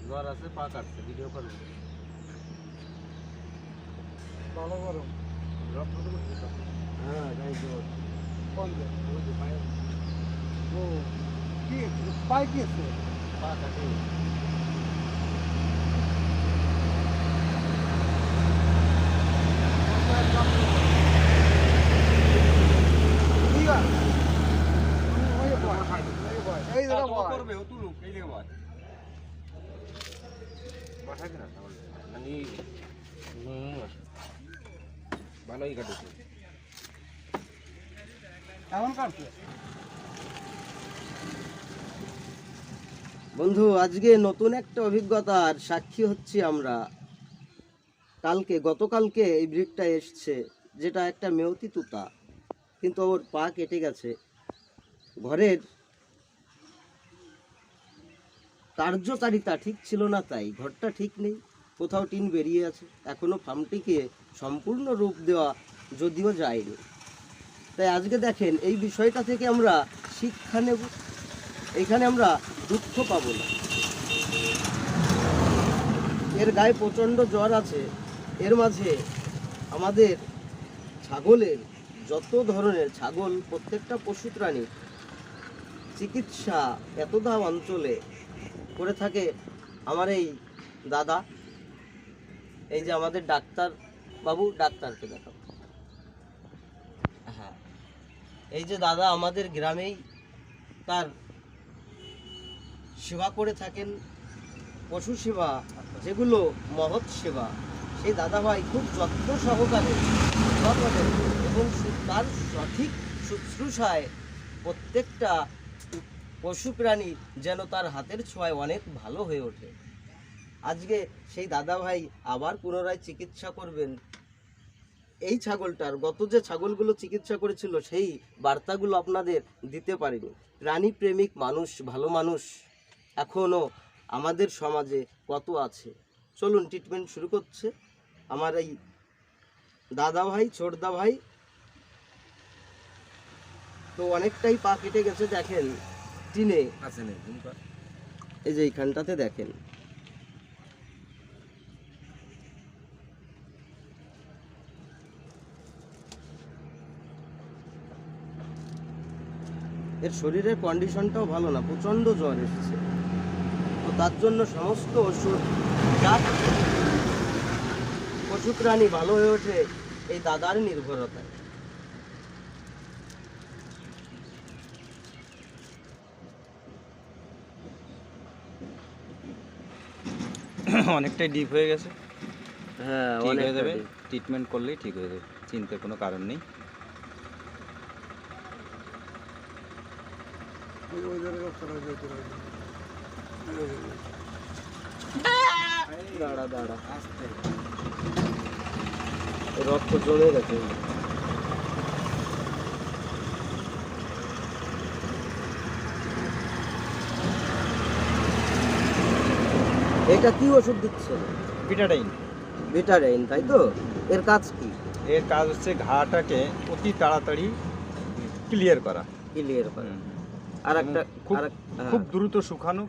জ্বর আছে পা কাটছে ভিডিও করব। ভালো গরম। রক্ত হ্যাঁ কোন যে? ওই যে পায়ে ও কি? পাই কি আছে? পা কাটে ঠিক আছে ওই বয়, ওই বয়, এই জায়গা বয়। করবে ও তুলুক এই দিকে বল বাসা কিনা তাহলে মানে হুম বন্ধু আজকে নতুন একটা অভিজ্ঞতার সাক্ষী হচ্ছি আমরা। কালকে, গতকালকে এই ব্রিডটা এসছে, যেটা একটা মেয়তি তুতা। কিন্তু ওর পা কেটে গেছে। ঘরের কার্যকারিতা ঠিক ছিল না তাই, ঘরটা ঠিক নেই, কোথাও টিন বেরিয়ে আছে। এখনও ফার্মটিকে সম্পূর্ণ রূপ দেওয়া যদিও যায়নি। তাই আজকে দেখেন, এই বিষয়টা থেকে আমরা শিক্ষা নেব। এখানে আমরা দুঃখ পাবো না। এর গায়ে প্রচণ্ড জ্বর আছে। এর মাঝে আমাদের ছাগলের যত ধরনের ছাগল, প্রত্যেকটা পশু প্রাণী চিকিৎসা এতদা অঞ্চলে করে থাকে আমার এই দাদা। এই যে আমাদের ডাক্তার বাবু, ডাক্তারকে দেখাবো হ্যাঁ এই যে দাদা আমাদের গ্রামেই তার সেবা করে থাকেন। পশু সেবা যেগুলো মহৎ সেবা সেই দাদাভাই খুব যত্ন সহকারে এবং তার সঠিক শুশ্রূষায় প্রত্যেকটা পশু প্রাণী যেন তার হাতের ছোঁয়ায় অনেক ভালো হয়ে ওঠে। আজকে সেই দাদাভাই আবার পুনরায় চিকিৎসা করবেন। এই ছাগলটার, গত যে ছাগলগুলো চিকিৎসা করেছিল, সেই বার্তাগুলো আপনাদের দিতে পারিনি। প্রাণী প্রেমিক মানুষ, ভালো মানুষ এখনও আমাদের সমাজে কত আছে? চলুন ট্রিটমেন্ট শুরু করছে। আমার এই দাদা ভাই ছোটদা ভাই তো অনেকটাই পা কেটে গেছে দেখেন টিনে। এই যে এইখানটাতে দেখেন। এর শরীরের কন্ডিশনটাও ভালো না প্রচণ্ড জ্বর এসেছে। তো তার জন্য সমস্ত ওষুধ প্রাণী ভালো হয়ে ওঠে। এই দাদার নির্ভরতায় অনেকটাই ডিপ হয়ে গেছে। হ্যাঁ ঠিক হয়ে যাবে। ট্রিটমেন্ট করলেই ঠিক হয়ে যাবে। চিন্তার কোনো কারণ নেই। দাঁড়া দাঁড়া। রক্ত জমে গেছে। এটা কি ওষুধ দিচ্ছে? পিটাটাইন ভিটারাইন তাই তো? এর কাজ কি? এর কাজ হচ্ছে ঘাটাকে অতি তাড়াতাড়ি ক্লিয়ার করা। ক্লিয়ার করে। আর একটা হ্যাঁ। খুব দ্রুত শুকানো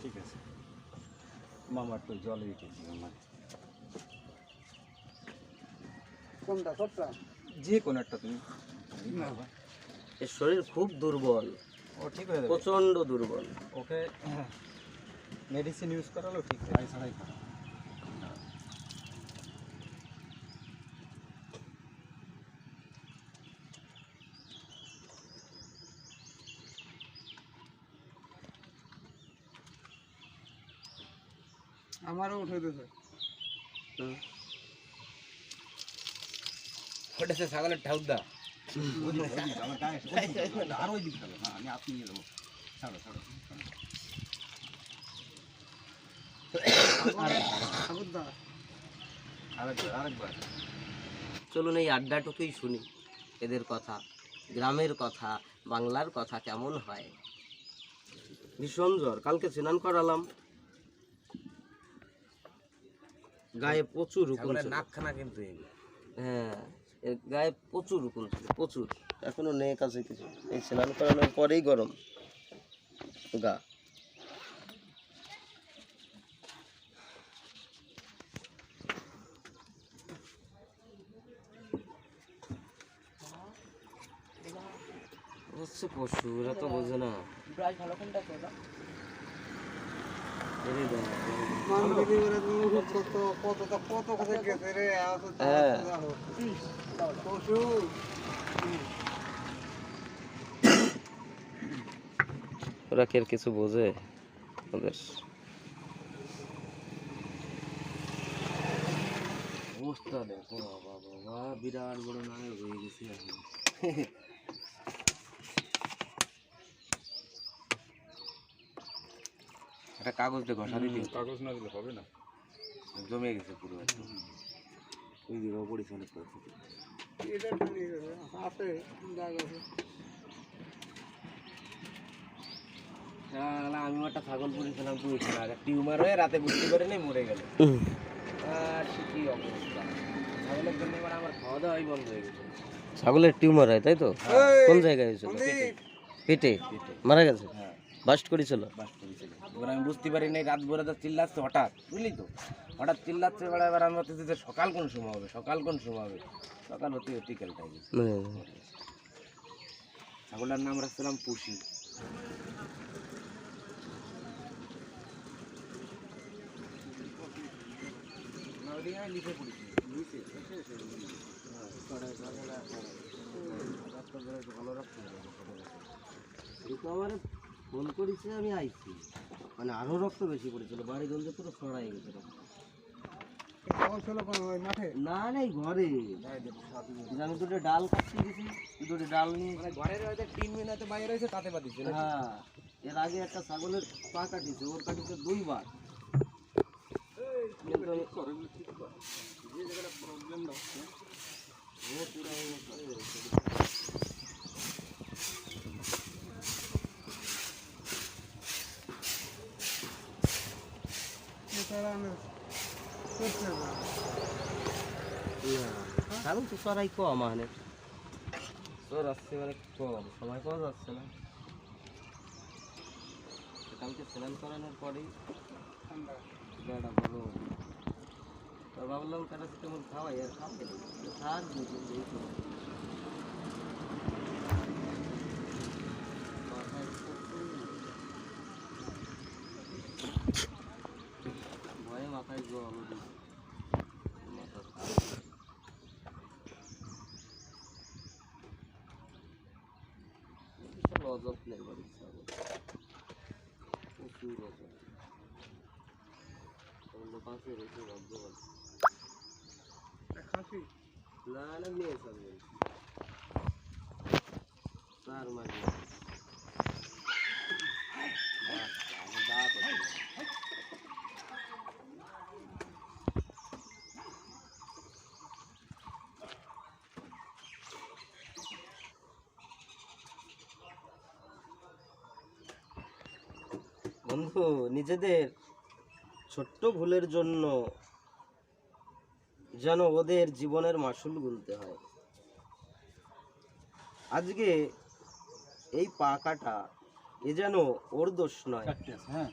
ঠিক আছে মামার তো জলে রেখেছি আমার। কোনটা সবটা? যে কোনো একটা তুমি। এর শরীর খুব দুর্বল। ও ঠিক হয়ে যাবে। প্রচণ্ড দুর্বল। ওকে মেডিসিন ইউজ করালো ঠিক হয়ে আমারও উঠে দিয়েছে ওটা সে ছাগলের ঠাউদা আর ওই দিক চলুন এই আড্ডাটুকুই শুনি। এদের কথা, গ্রামের কথা, বাংলার কথা কেমন হয়? ভীষণ জ্বর। কালকে স্নান করালাম। গায়ে প্রচুর উকুন ছিল। নাকখানা কিন্তু হ্যাঁ এর গায়ে প্রচুর উকুন ছিল প্রচুর। এখনও নেক আছে কিছু। এই স্নান করানোর পরেই গরম। গা। হচ্ছে পশু এরা তো বোঝে না। ওরা কি কিছু বোঝে? ওদের। অবস্থা দেখো বাবা বাবা বিরাট বড় নায়ক হয়ে গেছি এখন একটা কাগজ দিয়ে ঘষা দিতে কাগজ না দিলে হবে না। জমে গেছে পুরো। একদম ওই দিকে পড়েছে অনেক আছে। দাগ আছে। শালা, আমি একটা ছাগল পুড়েছিলাম আগে টিউমার হয়ে রাতে বুঝতে পারি নাই মরে গেল। আর কি অবস্থা? ছাগলের জন্য এবার আমার খাওয়া দাওয়াই বন্ধ হয়ে গেছে। ছাগলের টিউমার হয় তাই তো? কোন জায়গায় হয়েছিল পেটে? পেটে। মারা গেছে? হ্যাঁ। বাস্ট করেছিল। বাস করেছিল। এবার আমি বুঝতে পারি নাই রাত ভরে তো চিল্লাচ্ছে হঠাৎ বুঝলি তো? হঠাৎ চিল্লাচ্ছে এবার এবার আমি ভাবতেছি যে সকাল কোন সময় হবে সকাল কোন সময় হবে? সকাল হতে হতে বিকেল টাইমে মানে, ছাগলের নাম রাখছিলাম পুষি। লিখে পড়েছি কিন্তু আমার ফোন করেছে আমি আইছি। মানে আরও রক্ত বেশি পড়েছিল বাড়ি গঞ্জে পুরো ছড়াই গেছে রক্ত। না নাই ঘরে। আমি দুটো ডাল কাটতে গেছি দুটো ডাল নিয়ে মানে ঘরের হয়তো তিন মিনিটে বাইরে তাতে হ্যাঁ এর আগে একটা ছাগলের পা কাটিছে ওর কাটিছে দুইবার। ও পুরা ছাগল তো চড়াই কম মানে তোর আসছে মানে কম সময় পাওয়া যাচ্ছে না কালকে স্নান করানোর পরেই ঠান্ডা বড় তো ভাবলাম প্যারাসিটামল খাওয়াই আর খাওয়াই সার দিয়েছি এই তো। মাথায় প্রচুর ভয়ে মাথায় জল উঠেছে। মাথা খারাপ। বিশাল অযত্নের বাড়ি ছাগল। প্রচুর অন্য পাশে রয়েছে খাসি না না মেয়ে ছাগল তার মানে দাঁত আছে। বন্ধু নিজেদের ছোট্ট ভুলের জন্য যেন ওদের জীবনের মাসুল গুনতে হয়। আজকে এই পাকাটা এ যেন ওর দোষ নয়। হ্যাঁ।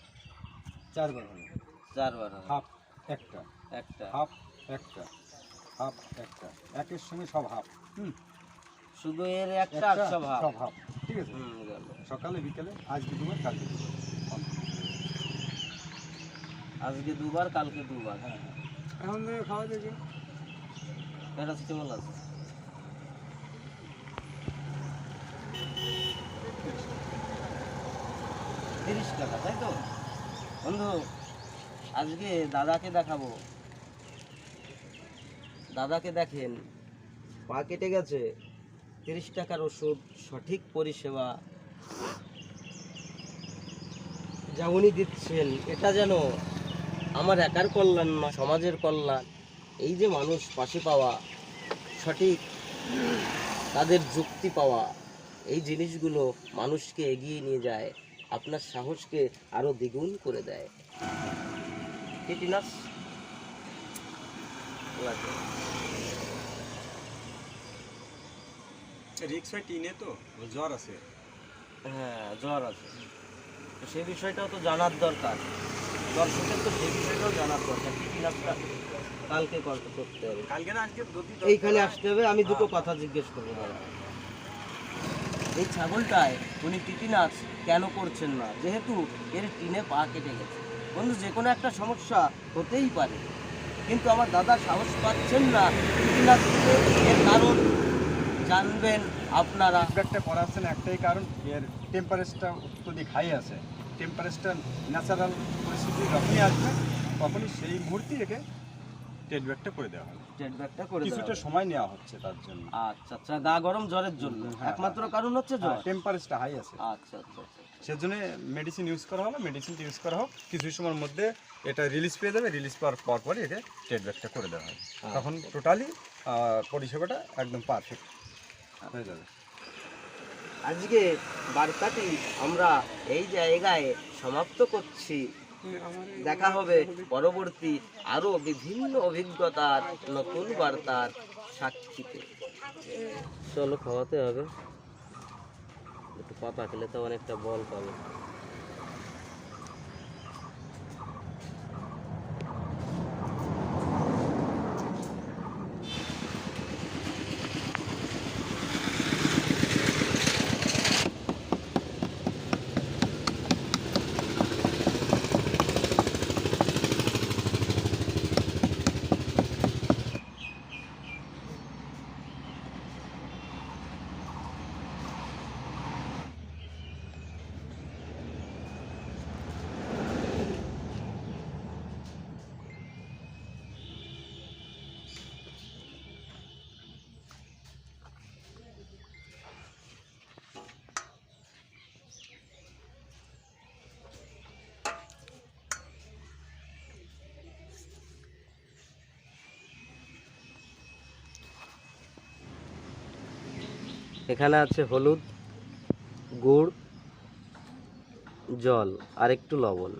চারবার চারবার। হাফ একটা। একটা। হাফ একটা। হাফ একটা। একের সঙ্গে সব হাফ। হুম। শুধু এর একটা সব হাফ। সব হাফ। ঠিক আছে? সকালে বিকেলে আজকে দুবার কালকে। দুবার। আজকে দুবার কালকে দুবার হ্যাঁ। এখন তুমি খাওয়া দেখি প্যারাসিটামল আছে। তিরিশ টাকা তাই তো? বন্ধু আজকে দাদাকে দেখাবো। দাদাকে দেখেন পা কেটে গেছে তিরিশ টাকার ওষুধ সঠিক পরিষেবা। যা উনি দিচ্ছেন এটা যেন আমার একার কল্যাণ না সমাজের কল্যাণ। এই যে মানুষ পাশে পাওয়া সঠিক তাদের যুক্তি পাওয়া এই জিনিসগুলো মানুষকে এগিয়ে নিয়ে যায় আপনার সাহসকে আরও দ্বিগুণ করে দেয়। রিক্স হয় টিনে তো জ্বর আছে। হ্যাঁ জ্বর আছে। সেই বিষয়টাও তো জানার দরকার। দর্শকের তো সেই বিষয়টাও জানার দরকার টিটিনাসটা কালকে কল করতে হবে। কালকে না আজকে এইখানে আসতে হবে আমি দুটো কথা জিজ্ঞেস করব দাদা। এই ছাগলটায় উনি টিটিনাস কেন করছেন না? যেহেতু এর টিনে পা কেটে গেছে। বন্ধু যে কোনো একটা সমস্যা হতেই পারে। কিন্তু আমার দাদা সাহস পাচ্ছেন না টিটিনাস দিতে। এর কারণ। জানবেন আপনারা। ফিডব্যাকটা করা একটাই কারণ এর টেম্পারেচারটা অত্যধিক হাই আছে। টেম্পারেচার ন্যাচারাল পরিস্থিতি যখনই আসবে তখনই সেই মুহূর্তেই একে টেডব্যাকটা করে দেওয়া হবে। স্টেট ব্যাগটা করে কিছুটা সময় নেওয়া হচ্ছে তার জন্য। আচ্ছা আচ্ছা গা গরম জ্বরের জন্য। হ্যাঁ, একমাত্র কারণ হচ্ছে জ্বর? টেম্পারেচারটা হাই আছে। আচ্ছা আচ্ছা আচ্ছা। সেজন্য মেডিসিন ইউজ করা হলো মেডিসিনটা ইউজ করা হোক। কিছু সময়ের মধ্যে এটা রিলিজ পেয়ে যাবে রিলিজ পাওয়ার পর পরই একে টেডব্যাকটা করে দেওয়া হবে। তখন টোটালি পরিষেবাটা একদম পারফেক্ট হয়ে যাবে। আজকে বার্তাটি আমরা এই জায়গায় সমাপ্ত করছি। দেখা হবে পরবর্তী আরও বিভিন্ন অভিজ্ঞতার নতুন বার্তার সাক্ষীতে। চলো খাওয়াতে হবে। একটু পাতা খেলে তো অনেকটা বল পাবে। এখানে আছে হলুদ গুড় জল আর একটু লবণ।